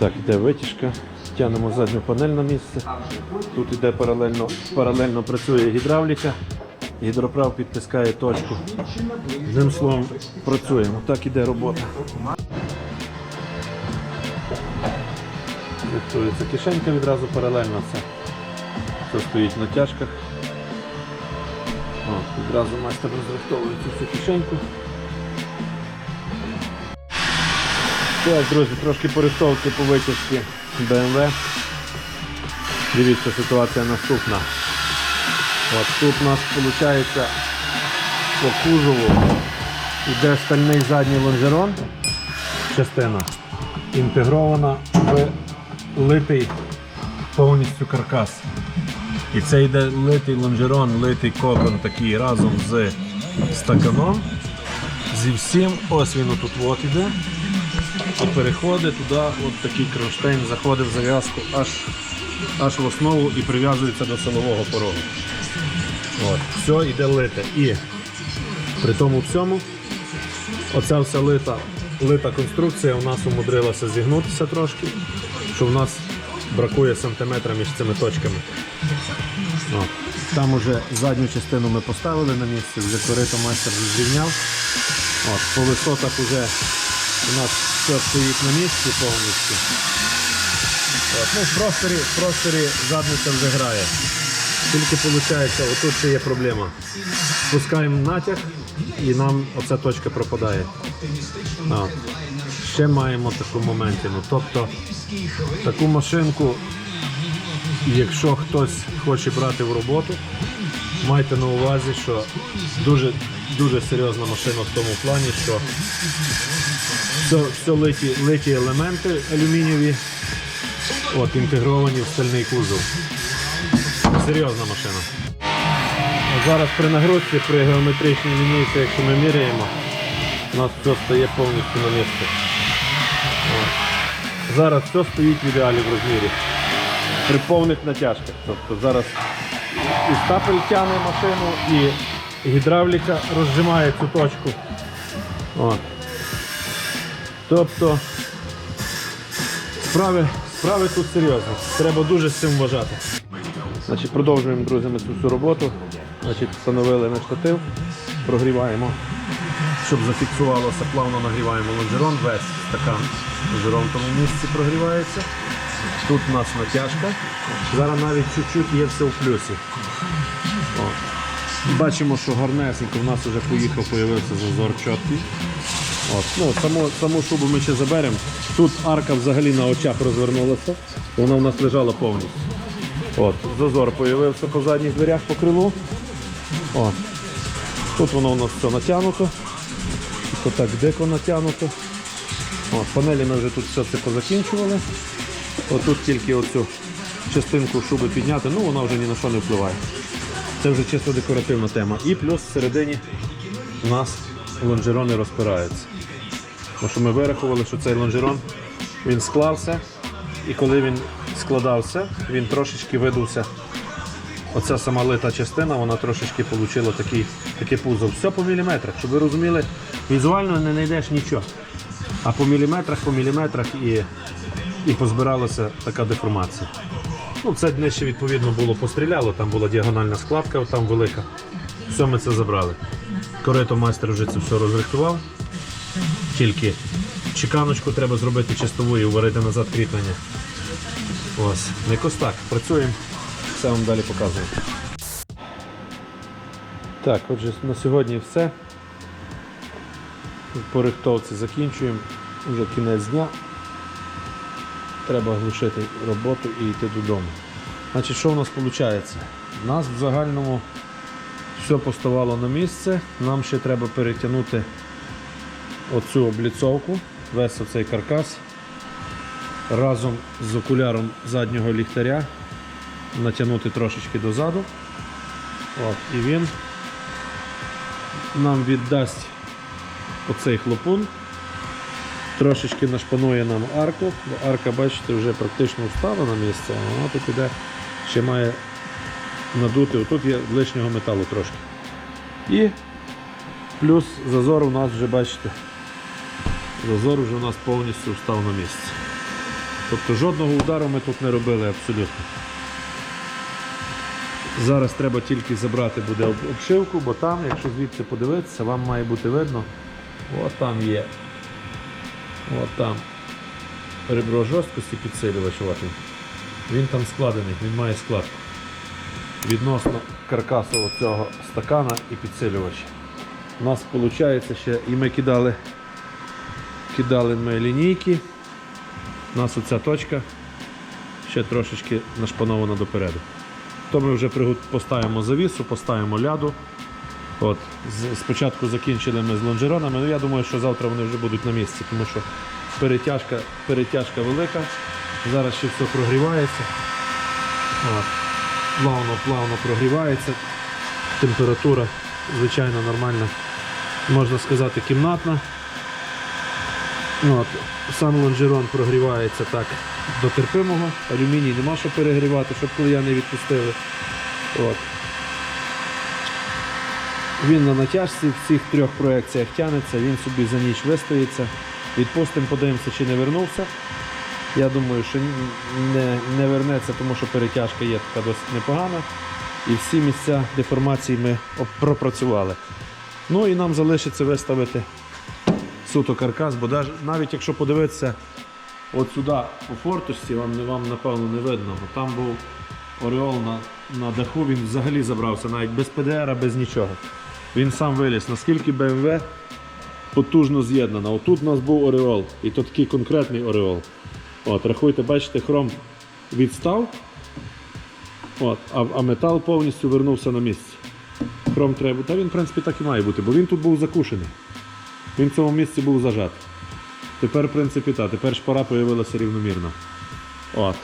Так, іде витяжка. Тягнемо задню панель на місце. Тут іде паралельно, паралельно працює гідравліка. Гідроправ підтискає точку. Одним словом, працюємо. Так іде робота. Рихтується кишенька відразу паралельно все. Все стоїть на тяжках. О, відразу майстер розрихтовує цю кишеньку. Так, друзі, трошки порихтовки по витяжці BMW. Дивіться, ситуація наступна. От тут у нас виходить по кузову йде стальний задній лонжерон, частина, інтегрована в литий повністю каркас. І це йде литий лонжерон, литий кокон такий разом з стаканом. Зі всім, ось він тут от іде. І переходить туди, от такий кронштейн заходить в зав'язку аж, аж в основу і прив'язується до силового порогу. От, все йде лите. І при тому всьому оця вся лита, лита конструкція у нас умудрилася зігнутися трошки, що в нас бракує сантиметра між цими точками. От. Там уже задню частину ми поставили на місце, вже корито майстер зрівняв. По висотах вже у нас все стоїть на місці повністю. От, ну, в просторі, в просторі задниця вже грає. Тільки виходить, отут ще є проблема. Спускаємо натяг і нам оця точка пропадає. А, ще маємо таку моментину. Тобто таку машинку, якщо хтось хоче брати в роботу, майте на увазі, що дуже, дуже серйозна машина в тому плані, що все, все литі, литі елементи алюмінієві, от, інтегровані в стальний кузов. Серйозна машина. Зараз при нагрузці, при геометричній лінійці, якщо ми міряємо, у нас все стає повністю на місце. От. Зараз все стоїть в ідеалі в розмірі. При повних натяжках. Тобто зараз і стапель тягне машину, і гідравліка розжимає цю точку. От. Тобто справи, справи тут серйозні. Треба дуже з цим вважати. Значить, продовжуємо друзями цю всю роботу. Значить, встановили на штатив, прогріваємо, щоб зафіксувалося, плавно нагріваємо лонжерон, весь стакан лонжерон в тому місці прогрівається. Тут у нас натяжка. Зараз навіть чуть-чуть є все в плюсі. О. Бачимо, що гарнесенько в нас вже поїхав, появився зазор чіткий. От. Ну, саму, саму шубу ми ще заберемо. Тут арка взагалі на очах розвернулася, вона в нас лежала повністю. От, зазор з'явився по задніх дверях по крилу. От. Тут воно у нас все натягнуто. Ось так дико натягнуто. От, панелі ми вже тут все це позакінчували. Отут тільки оцю частинку шуби підняти, ну вона вже ні на що не впливає. Це вже чисто декоративна тема. І плюс всередині у нас лонжерони розпираються. Тому що ми вирахували, що цей лонжерон він склався, і коли він складався, він трошечки видувся. Оця сама лита частина, вона трошечки отримала такий, такий пузо. Все по міліметрах, щоб ви розуміли, візуально не знайдеш нічого. А по міліметрах, по міліметрах і, і позбиралася така деформація. Ну, це днище відповідно було постріляло, там була діагональна складка, там велика. Все ми це забрали. Корито майстер вже це все розрихтував. Тільки чеканочку треба зробити чистову і уварити назад кріплення. Ось, якось так. Працюємо. Все вам далі показую. Так, отже, на сьогодні все. По рихтовці закінчуємо. Вже кінець дня. Треба глушити роботу і йти додому. Значить, що в нас виходить? У нас в загальному все поставало на місце. Нам ще треба перетягнути оцю обліцовку, весь оцей каркас разом з окуляром заднього ліхтаря натягнути трошечки дозаду. От, і він нам віддасть оцей хлопун, трошечки нашпанує нам арку, бо арка, бачите, вже практично встала на місце, а вона тут іде, ще має надути, отут є лишнього металу трошки. І плюс зазор у нас вже, бачите, зазор вже у нас повністю встав на місце. Тобто жодного удару ми тут не робили абсолютно. Зараз треба тільки забрати буде обшивку, бо там, якщо звідси подивитися, вам має бути видно, от там є. От там ребро жорсткості підсилювач. Він там складений, він має складку. Відносно каркасу цього стакана і підсилювача. У нас виходить ще, і ми кидали, кидали ми лінійки. У нас оця точка ще трошечки нашпанована допереду. То ми вже поставимо завісу, поставимо ляду. От, спочатку закінчили ми з лонжеронами, ну я думаю, що завтра вони вже будуть на місці, тому що перетяжка, перетяжка велика. Зараз ще все прогрівається. От. Плавно, плавно прогрівається. Температура, звичайно, нормальна, можна сказати, кімнатна. От. Сам лонжерон прогрівається так до терпимого. Алюміній нема що перегрівати, щоб коли я не відпустили. От. Він на натяжці в цих трьох проекціях тягнеться, він собі за ніч вистоїться. Відпустимо, подивимося, чи не вернувся. Я думаю, що не, не вернеться, тому що перетяжка є така досить непогана. І всі місця деформації ми пропрацювали. Ну і нам залишиться виставити суто каркас, бо навіть якщо подивитися от сюди по форточці, вам, вам напевно не видно, бо там був ореол на, на даху, він взагалі забрався, навіть без ПДР, без нічого. Він сам виліз, наскільки BMW потужно з'єднана. Отут у нас був ореол, і то такий конкретний ореол. От, рахуйте, бачите, хром відстав, от, а, а метал повністю вернувся на місце. Хром треба. Та він, в принципі, так і має бути, бо він тут був закушений. Він в цьому місці був зажатий. Тепер, в принципі, так, тепер шпара появилася рівномірно. От.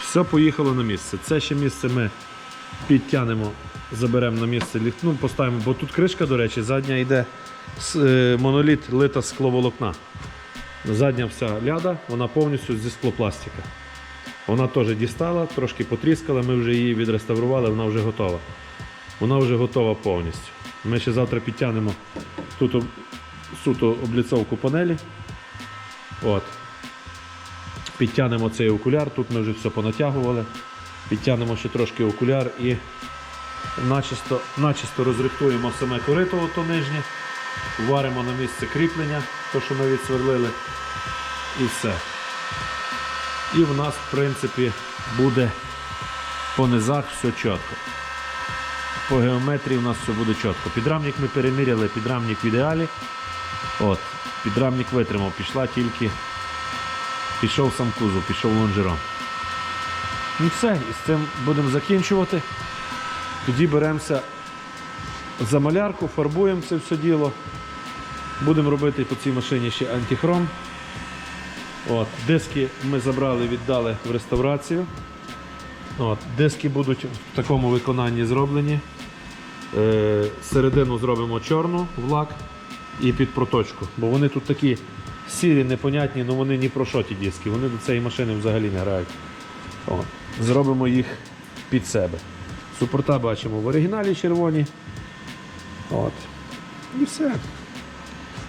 Все поїхало на місце. Це ще місце ми підтягнемо, заберемо на місце. Ну, поставимо, бо тут кришка, до речі, задня йде е, моноліт лита скловолокна. Задня вся ляда, вона повністю зі склопластика. Вона теж дістала, трошки потріскала, ми вже її відреставрували, вона вже готова. Вона вже готова повністю. Ми ще завтра підтягнемо тут суто обліцовку панелі. От. Підтягнемо цей окуляр, тут ми вже все понатягували. Підтягнемо ще трошки окуляр і начисто, начисто розрихтуємо саме корито ото нижнє, варимо на місце кріплення, то що ми відсверлили, і все. І в нас, в принципі, буде по низах все чітко. По геометрії у нас все буде чітко. Підрамник ми переміряли, підрамник в ідеалі. От, підрамник витримав, пішла тільки, пішов сам кузов, пішов лонжерон. Ну все, і з цим будемо закінчувати. Тоді беремося за малярку, фарбуємо це все діло. Будемо робити по цій машині ще антихром. От, диски ми забрали, віддали в реставрацію. От, диски будуть в такому виконанні зроблені. Е, середину зробимо чорну в лак і під проточку. Бо вони тут такі сірі, непонятні, але вони ні про що ті диски. Вони до цієї машини взагалі не грають. От. Зробимо їх під себе. Супорта бачимо в оригіналі червоні. От. І все.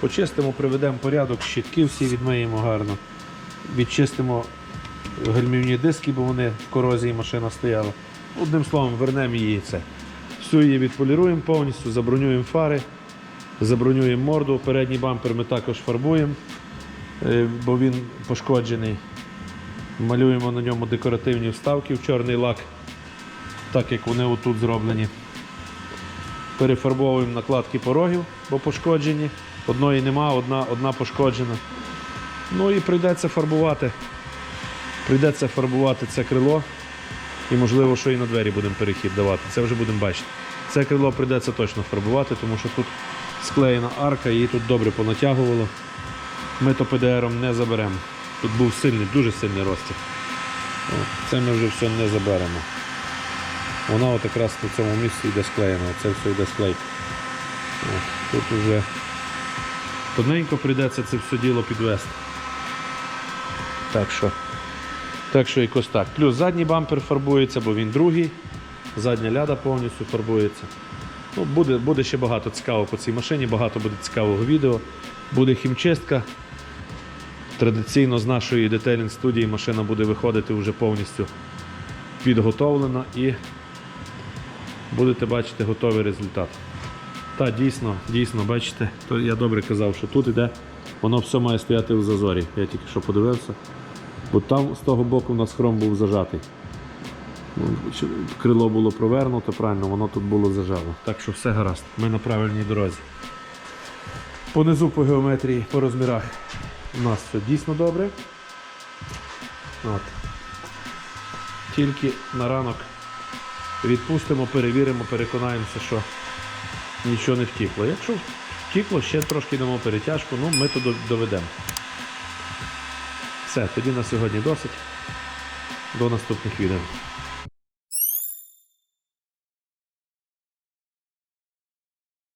Почистимо, приведемо порядок, щітки всі відмиємо гарно. Відчистимо гальмівні диски, бо вони в корозії машина стояла. Одним словом, вернемо її це. Всю її відполіруємо повністю, забронюємо фари, забронюємо морду. Передній бампер ми також фарбуємо, е, бо він пошкоджений. Малюємо на ньому декоративні вставки в чорний лак, так як вони отут зроблені. Перефарбовуємо накладки порогів, бо пошкоджені. Одної нема, одна, одна пошкоджена. Ну і прийдеться фарбувати. Прийдеться фарбувати це крило. І можливо, що і на двері будемо перехід давати. Це вже будемо бачити. Це крило прийдеться точно фарбувати, тому що тут склеєна арка, її тут добре понатягувало. Ми то ПДРом не заберемо. Тут був сильний, дуже сильний розтяг. Це ми вже все не заберемо. Вона от якраз на цьому місці йде склеєна, це все йде склейка. От, Тут вже тоненько прийдеться це все діло підвести. Так що, так що якось так. Плюс задній бампер фарбується, бо він другий. Задня ляда повністю фарбується. Ну, буде, буде ще багато цікавого по цій машині, багато буде цікавого відео. Буде хімчистка. Традиційно з нашої детейлінг студії машина буде виходити вже повністю підготовлена і будете бачити готовий результат. Та дійсно, дійсно, бачите, то я добре казав, що тут іде, воно все має стояти в зазорі. Я тільки що подивився. Бо там з того боку у нас хром був зажатий. Крило було провернуто, правильно, воно тут було зажало. Так що все гаразд, ми на правильній дорозі. Понизу по геометрії, по розмірах у нас все дійсно добре. От. Тільки на ранок відпустимо, перевіримо, переконаємося, що нічого не втікло. Якщо втікло, ще трошки дамо перетяжку, ну ми то доведемо. Все, тоді на сьогодні досить. До наступних відео.